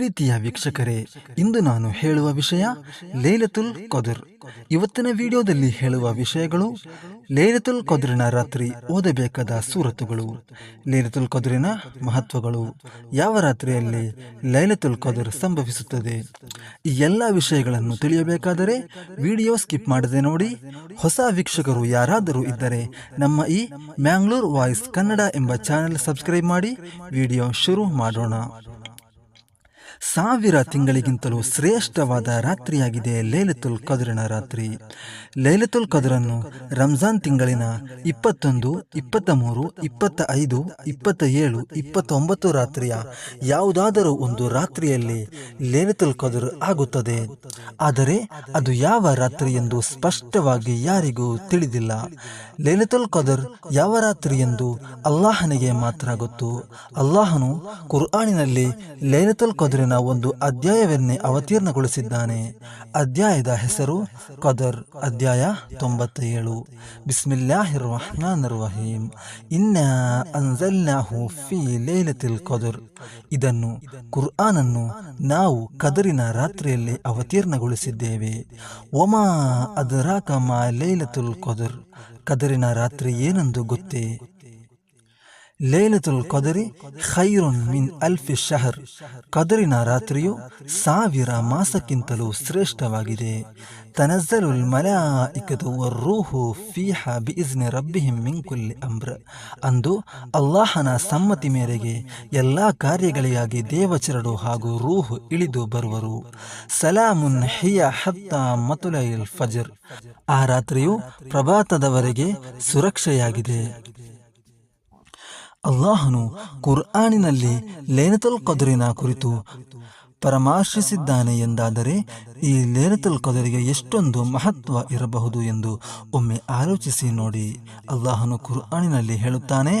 ಪ್ರೀತಿಯ ವೀಕ್ಷಕರೇ, ಇಂದು ನಾನು ಹೇಳುವ ವಿಷಯ ಲೇಲತುಲ್ ಕದುರ್. ಇವತ್ತಿನ ವಿಡಿಯೋದಲ್ಲಿ ಹೇಳುವ ವಿಷಯಗಳು ಲೇಲತುಲ್ ಕದ್ರಿನ ರಾತ್ರಿ ಓದಬೇಕಾದ ಸೂರತ್ತುಗಳು. ಲೇಲತುಲ್ ಕದುರಿನ ಮಹತ್ವಗಳು. ಯಾವ ರಾತ್ರಿಯಲ್ಲಿ ಲೈಲತುಲ್ ಕದುರ್ ಸಂಭವಿಸುತ್ತದೆ? ಈ ಎಲ್ಲ ವಿಷಯಗಳನ್ನು ತಿಳಿಯಬೇಕಾದರೆ ವಿಡಿಯೋ ಸ್ಕಿಪ್ ಮಾಡದೆ ನೋಡಿ. ಹೊಸ ವೀಕ್ಷಕರು ಯಾರಾದರೂ ಇದ್ದರೆ ನಮ್ಮ ಈ ಮ್ಯಾಂಗ್ಳೂರ್ ವಾಯ್ಸ್ ಕನ್ನಡ ಎಂಬ ಚಾನೆಲ್ ಸಬ್ಸ್ಕ್ರೈಬ್ ಮಾಡಿ ವಿಡಿಯೋ ಶುರು ಮಾಡೋಣ. ಸಾವಿರ ತಿಂಗಳಿಗಿಂತಲೂ ಶ್ರೇಷ್ಠವಾದ ರಾತ್ರಿಯಾಗಿದೆ ಲೈಲತುಲ್ ಕದ್ರನ ರಾತ್ರಿ. ಲೈಲತುಲ್ ಕದ್ರನ್ನು ರಂಜಾನ್ ತಿಂಗಳಿನ ಇಪ್ಪತ್ತೊಂದು ಇಪ್ಪತ್ತ ಮೂರು ಇಪ್ಪತ್ತ ಐದು ಇಪ್ಪತ್ತ ಏಳು ಇಪ್ಪತ್ತೊಂಬತ್ತು ರಾತ್ರಿಯ ಯಾವುದಾದರೂ ಒಂದು ರಾತ್ರಿಯಲ್ಲಿ ಲೈಲತುಲ್ ಕದ್ರ ಆಗುತ್ತದೆ. ಆದರೆ ಅದು ಯಾವ ರಾತ್ರಿ ಎಂದು ಸ್ಪಷ್ಟವಾಗಿ ಯಾರಿಗೂ ತಿಳಿದಿಲ್ಲ. ಲೈಲತುಲ್ ಕದರ್ ಯಾವ ರಾತ್ರಿ ಎಂದು ಅಲ್ಲಾಹನಿಗೆ ಮಾತ್ರ ಗೊತ್ತು. ಅಲ್ಲಾಹನು ಕುರ್ಆನಿನಲ್ಲಿ ಲೇಲತುಲ್ ಕದರಿನ ಒಂದು ಅಧ್ಯಾಯವನ್ನೇ ಅವತೀರ್ಣಗೊಳಿಸಿದ್ದಾನೆ. ಅಧ್ಯಾಯದ ಹೆಸರು ಕದರ್, ಅಧ್ಯಾಯ ತೊಂಬತ್ತ ಏಳು ಬಿಸ್ಮಿಲ್ಲಾಹಿರ್ ರಹಮಾನ್ ರಹೀಂ ಇನ್ನ ಫಿ ಕದರ್. ಇದನ್ನು, ಕುರ್ಆನನ್ನು ನಾವು ಕದರಿನ ರಾತ್ರಿಯಲ್ಲಿ ಅವತೀರ್ಣಗೊಳಿಸಿದ್ದೇವೆ. ಒಮಾ ಅದರಾಕ ಮಾ ಲೈಲತುಲ್ ಕದರ್. ಕದರಿನ ರಾತ್ರಿ ಏನೆಂದು ಗೊತ್ತೇ? ಲೈಲತುಲ್ ಕದರಿ ಖೈರುನ್ ಮಿನ್ ಅಲ್ಫಿ ಶಹರ್. ಕದರಿನ ರಾತ್ರಿಯು ಸಾವಿರ ಮಾಸಕ್ಕಿಂತಲೂ ಶ್ರೇಷ್ಠವಾಗಿದೆ. ತನಜ್ಜಲುಲ್ ಮಲಾಯಿಕತು ರೂಹು ಫೀಹ ಬಿಇಜ್ನಿ ರಬ್ಬಿಹಿಂ ಮಿನ್ ಕುಲ್ಲಿ ಅಮ್ರ. ಅಂದು ಅಲ್ಲಾಹನ ಸಮ್ಮತಿ ಮೇರೆಗೆ ಎಲ್ಲ ಕಾರ್ಯಗಳಿಗಾಗಿ ದೇವಚರಡು ಹಾಗೂ ರೂಹು ಇಳಿದು ಬರುವರು. ಸಲಾಮುನ್ ಹಿಯ ಹತ್ತ ಮತುಲೈಲ್ ಫಜರ್. ಆ ರಾತ್ರಿಯು ಪ್ರಭಾತದವರೆಗೆ ಸುರಕ್ಷೆಯಾಗಿದೆ. ಅಲ್ಲಾಹನು ಕುರ್ಆನಿನಲ್ಲಿ ಲೇನತುಲ್ ಕದುರಿನ ಕುರಿತು ಪರಾಮರ್ಶಿಸಿದ್ದಾನೆ ಎಂದಾದರೆ ಈ ಲೇಲತುಲ್ ಕದರಿಗೆ ಎಷ್ಟೊಂದು ಮಹತ್ವ ಇರಬಹುದು ಎಂದು ಒಮ್ಮೆ ಆಲೋಚಿಸಿ ನೋಡಿ. ಅಲ್ಲಾಹನು ಕುರ್ಆನಿನಲ್ಲಿ ಹೇಳುತ್ತಾನೆ,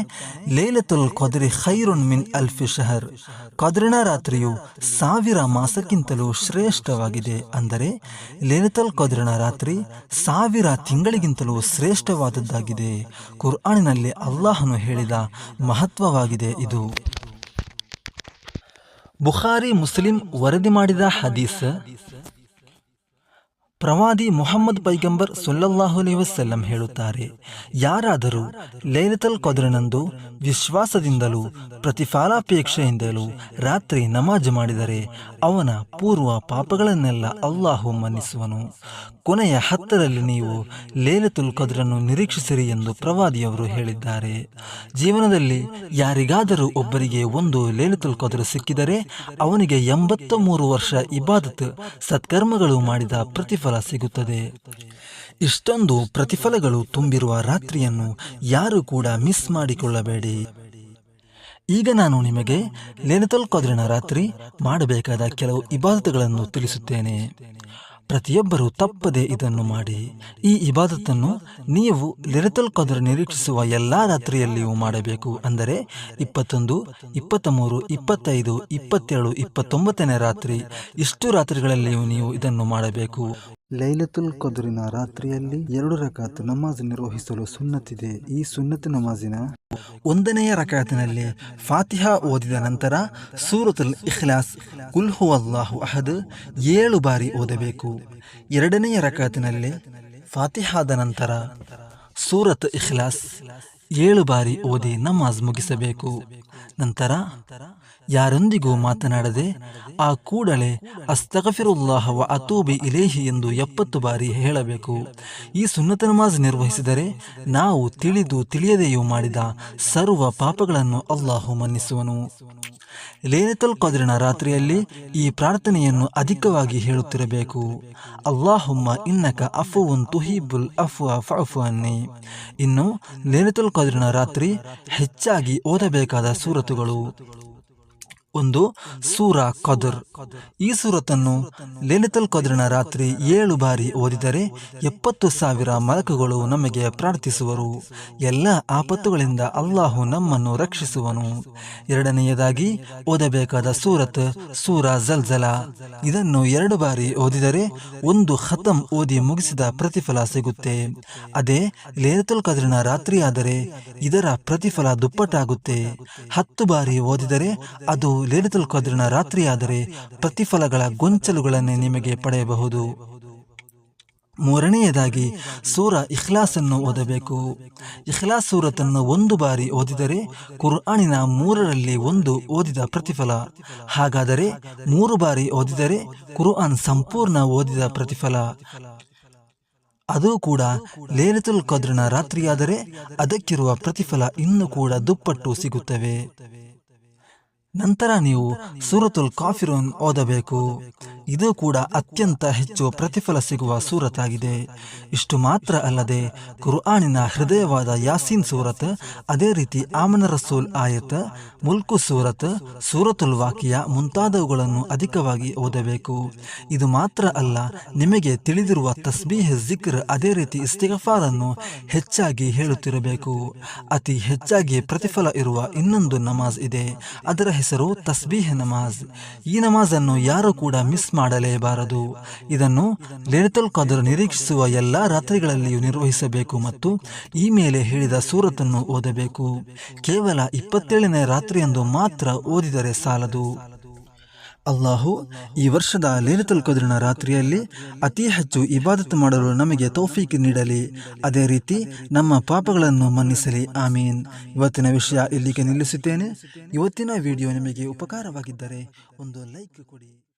ಲೇಲತುಲ್ ಕದರಿ ಖೈರುನ್ ಮಿನ್ ಅಲ್ಫಿ ಶಹರ್. ಕದರಿನ ರಾತ್ರಿಯು ಸಾವಿರ ಮಾಸಕ್ಕಿಂತಲೂ ಶ್ರೇಷ್ಠವಾಗಿದೆ. ಅಂದರೆ ಲೇಲತುಲ್ ಕದರಿನ ರಾತ್ರಿ ಸಾವಿರ ತಿಂಗಳಿಗಿಂತಲೂ ಶ್ರೇಷ್ಠವಾದದ್ದಾಗಿದೆ. ಕುರ್ಆನಿನಲ್ಲಿ ಅಲ್ಲಾಹನು ಹೇಳಿದ ಮಹತ್ವವಾಗಿದೆ ಇದು. ಬುಖಾರಿ ಮುಸ್ಲಿಂ ವರದಿ ಮಾಡಿದ ಹದೀಸ್ ಪ್ರವಾದಿ ಮೊಹಮ್ಮದ್ ಪೈಗಂಬರ್ ಸೊಲ್ಲಲ್ಲಾಹು ಅಲೈಹಿ ವಸಲ್ಲಂ ಹೇಳುತ್ತಾರೆ, ಯಾರಾದರೂ ಲೈಲತಲ್ ಕದ್ರನಂದು ವಿಶ್ವಾಸದಿಂದಲೂ ಪ್ರತಿಫಲಾಪೇಕ್ಷೆಯಿಂದಲೂ ರಾತ್ರಿ ನಮಾಜ್ ಮಾಡಿದರೆ ಅವನ ಪೂರ್ವ ಪಾಪಗಳನ್ನೆಲ್ಲ ಅಲ್ಲಾಹು ಮನ್ನಿಸುವನು. ಕೊನೆಯ ಹತ್ತರಲ್ಲಿ ನೀವು ಲೇಲತುಲ್ ಕದ್ರನ್ನು ನಿರೀಕ್ಷಿಸಿರಿ ಎಂದು ಪ್ರವಾದಿಯವರು ಹೇಳಿದ್ದಾರೆ. ಜೀವನದಲ್ಲಿ ಯಾರಿಗಾದರೂ ಒಬ್ಬರಿಗೆ ಒಂದು ಲೇಲತುಲ್ ಕದ್ರ ಸಿಕ್ಕಿದರೆ ಅವನಿಗೆ ಎಂಬತ್ತ ಮೂರು ವರ್ಷ ಇಬಾದತ್ ಸತ್ಕರ್ಮಗಳು ಮಾಡಿದ ಪ್ರತಿಫಲ ಸಿಗುತ್ತದೆ. ಇಷ್ಟೊಂದು ಪ್ರತಿಫಲಗಳು ತುಂಬಿರುವ ರಾತ್ರಿಯನ್ನು ಯಾರು ಕೂಡ ಮಿಸ್ ಮಾಡಿಕೊಳ್ಳಬೇಡಿ. ಈಗ ನಾನು ನಿಮಗೆ ಲೇನತಲ್ ಕದ್ರಿನ ರಾತ್ರಿ ಮಾಡಬೇಕಾದ ಕೆಲವು ಇಬಾದತುಗಳನ್ನು ತಿಳಿಸುತ್ತೇನೆ. ಪ್ರತಿಯೊಬ್ಬರು ತಪ್ಪದೆ ಇದನ್ನು ಮಾಡಿ. ಈ ಇಬಾದತ್ತನ್ನು ನೀವು ಲೆರತಲ್ ಕದ್ರ ನಿರೀಕ್ಷಿಸುವ ಎಲ್ಲ ರಾತ್ರಿಯಲ್ಲಿಯೂ ಮಾಡಬೇಕು. ಅಂದರೆ ಇಪ್ಪತ್ತೊಂದು ಇಪ್ಪತ್ತ ಮೂರು ಇಪ್ಪತ್ತೈದು, ಇಪ್ಪತ್ತೇಳು, ಇಪ್ಪತ್ತೊಂಬತ್ತನೇ ರಾತ್ರಿ ಇಷ್ಟು ರಾತ್ರಿಗಳಲ್ಲಿಯೂ ನೀವು ಇದನ್ನು ಮಾಡಬೇಕು. ಲೈಲತುಲ್ ಕದುರಿನ ರಾತ್ರಿಯಲ್ಲಿ ಎರಡು ರಕಾತ್ ನಮಾಜ್ ನಿರ್ವಹಿಸಲು ಸುನ್ನತಿದೆ ಈ ಸುನ್ನತ್ ನಮಾಜಿನ ಒಂದನೆಯ ರಕಾತಿನಲ್ಲಿ ಫಾತಿಹಾ ಓದಿದ ನಂತರ ಸೂರತುಲ್ ಇಖ್ಲಾಸ್ ಕುಲ್ಹು ಅಲ್ಲಾಹು ಅಹದ್ ಏಳು ಬಾರಿ ಓದಬೇಕು. ಎರಡನೆಯ ರಕಾತಿನಲ್ಲಿ ಫಾತಿಹಾದ ನಂತರ ಸೂರತ್ ಇಖ್ಲಾಸ್ ಏಳು ಬಾರಿ ಓದಿ ನಮಾಜ್ ಮುಗಿಸಬೇಕು. ನಂತರ ಯಾರೊಂದಿಗೂ ಮಾತನಾಡದೆ ಆ ಕೂಡಲೇ ಅಸ್ತಗಫಿರುಲ್ಲಾಹ ವ ಅತೂಬಿ ಇಲೇಹಿ ಎಂದು ಎಪ್ಪತ್ತು ಬಾರಿ ಹೇಳಬೇಕು. ಈ ಸುನ್ನತ ನಮಾಜ್ ನಿರ್ವಹಿಸಿದರೆ ನಾವು ತಿಳಿದು ತಿಳಿಯದೆಯೂ ಮಾಡಿದ ಸರ್ವ ಪಾಪಗಳನ್ನು ಅಲ್ಲಾಹು ಮನ್ನಿಸುವನು. ಲೇನತಲ್ ಕದ್ರಿನ ರಾತ್ರಿಯಲ್ಲಿ ಈ ಪ್ರಾರ್ಥನೆಯನ್ನು ಅಧಿಕವಾಗಿ ಹೇಳುತ್ತಿರಬೇಕು. ಅಲ್ಲಾಹುಮ್ಮ, ಇನ್ನಕ ಅಫುವುನ್ ತುಹಿಬುಲ್ ಅಫ್ವ ಅನ್ನಿ. ಇನ್ನು, ಲೇನತುಲ್ ಕದ್ರಿನ ರಾತ್ರಿ ಹೆಚ್ಚಾಗಿ ಓದಬೇಕಾದ ಸೂರತುಗಳು. ಒಂದು ಸೂರ ಕದರ್. ಈ ಸೂರತನ್ನು ಲೇಲಿತಲ್ ಕದರಿನ ರಾತ್ರಿ ಏಳು ಬಾರಿ ಓದಿದರೆ ಎಪ್ಪತ್ತು ಸಾವಿರ ಮಲಕುಗಳು ನಮಗೆ ಪ್ರಾರ್ಥಿಸುವರು. ಎಲ್ಲ ಆಪತ್ತುಗಳಿಂದ ಅಲ್ಲಾಹು ನಮ್ಮನ್ನು ರಕ್ಷಿಸುವನು. ಎರಡನೆಯದಾಗಿ ಓದಬೇಕಾದ ಸೂರತ್ ಸೂರ ಜಲ್ಜಲ. ಇದನ್ನು ಎರಡು ಬಾರಿ ಓದಿದರೆ ಒಂದು ಖತಮ್ ಓದಿ ಮುಗಿಸಿದ ಪ್ರತಿಫಲ ಸಿಗುತ್ತೆ. ಅದೇ ಲೇಲಿತಲ್ ಕದರಿನ ರಾತ್ರಿಯಾದರೆ ಇದರ ಪ್ರತಿಫಲ ದುಪ್ಪಟ್ಟಾಗುತ್ತೆ. ಹತ್ತು ಬಾರಿ ಓದಿದರೆ ಅದು ಲೇಲಿತುಲ್ ಕದ್ರಿನ ರಾತ್ರಿಯಾದರೆ ಪ್ರತಿಫಲಗಳ ಗೊಂಚಲುಗಳನ್ನೇ ನಿಮಗೆ ಪಡೆಯಬಹುದು. ಮೂರನೆಯದಾಗಿ, ಸೂರ ಇಖ್ಲಾಸನ್ನು ಓದಬೇಕು. ಇಖ್ಲಾಸ್ ಸೂರತನ್ನು ಒಂದು ಬಾರಿ ಓದಿದರೆ ಕುರ್ಆನಿನ ಮೂರರಲ್ಲಿ ಒಂದು ಓದಿದ ಪ್ರತಿಫಲ. ಹಾಗಾದರೆ ಮೂರು ಬಾರಿ ಓದಿದರೆ ಕುರ್ಆನ್ ಸಂಪೂರ್ಣ ಓದಿದ ಪ್ರತಿಫಲ. ಅದು ಕೂಡ ಲೇಲತುಲ್ ಕದ್ರನ ರಾತ್ರಿಯಾದರೆ ಅದಕ್ಕಿರುವ ಪ್ರತಿಫಲ ಇನ್ನೂ ಕೂಡ ದುಪ್ಪಟ್ಟು ಸಿಗುತ್ತವೆ. ನಂತರ ನೀವು ಸೂರತುಲ್ ಕಾಫಿರೋನ್ ಓದಬೇಕು. ಇದು ಕೂಡ ಅತ್ಯಂತ ಹೆಚ್ಚು ಪ್ರತಿಫಲ ಸಿಗುವ ಸೂರತಾಗಿದೆ. ಇಷ್ಟು ಮಾತ್ರ ಅಲ್ಲದೆ ಕುರ್ಆನಿನ ಹೃದಯವಾದ ಯಾಸೀನ್ ಸೂರತ್, ಅದೇ ರೀತಿ ಆಮನ ರಸೂಲ್ ಆಯತ್, ಮುಲ್ಕು ಸೂರತ್, ಸೂರತುಲ್ ವಾಕಿಯ ಮುಂತಾದವುಗಳನ್ನು ಅಧಿಕವಾಗಿ ಓದಬೇಕು. ಇದು ಮಾತ್ರ ಅಲ್ಲ, ನಿಮಗೆ ತಿಳಿದಿರುವ ತಸ್ಬೀಹ್ ಜಿಕ್ರ್ ಅದೇ ರೀತಿ ಇಸ್ತಿಗಫಾರನ್ನು ಹೆಚ್ಚಾಗಿ ಹೇಳುತ್ತಿರಬೇಕು. ಅತಿ ಹೆಚ್ಚಾಗಿ ಪ್ರತಿಫಲ ಇರುವ ಇನ್ನೊಂದು ನಮಾಜ್ ಇದೆ. ಅದರ ಹೆಸರು ತಸ್ಬೀಹ್ ನಮಾಜ್. ಈ ನಮಾಜನ್ನು ಯಾರು ಕೂಡ ಮಿಸ್ ಮಾಡಲೇಬಾರದು. ಇದನ್ನು ಲೇತಲ್ ಕದರ್ ನಿರೀಕ್ಷಿಸುವ ಎಲ್ಲಾ ರಾತ್ರಿಗಳಲ್ಲಿಯೂ ನಿರ್ವಹಿಸಬೇಕು ಮತ್ತು ಈ ಮೇಲೆ ಹೇಳಿದ ಸೂರತನ್ನು ಓದಬೇಕು. ಕೇವಲ ಇಪ್ಪತ್ತೇಳನೇ ರಾತ್ರಿಯಂದು ಮಾತ್ರ ಓದಿದರೆ ಸಾಲದು. ಅಲ್ಲಾಹು ಈ ವರ್ಷದ ಲೇಲತುಲ್ ಕದ್ರಿನ ರಾತ್ರಿಯಲ್ಲಿ ಅತಿ ಹೆಚ್ಚು ಇಬಾದತ್ ಮಾಡಲು ನಮಗೆ ತೌಫೀಕ್ ನೀಡಲಿ. ಅದೇ ರೀತಿ ನಮ್ಮ ಪಾಪಗಳನ್ನು ಮನ್ನಿಸಲಿ. ಆಮೀನ್. ಇವತ್ತಿನ ವಿಷಯ ಇಲ್ಲಿಗೆ ನಿಲ್ಲಿಸುತ್ತೇನೆ. ಇವತ್ತಿನ ವಿಡಿಯೋ ನಿಮಗೆ ಉಪಕಾರವಾಗಿದ್ದರೆ ಒಂದು ಲೈಕ್ ಕೊಡಿ.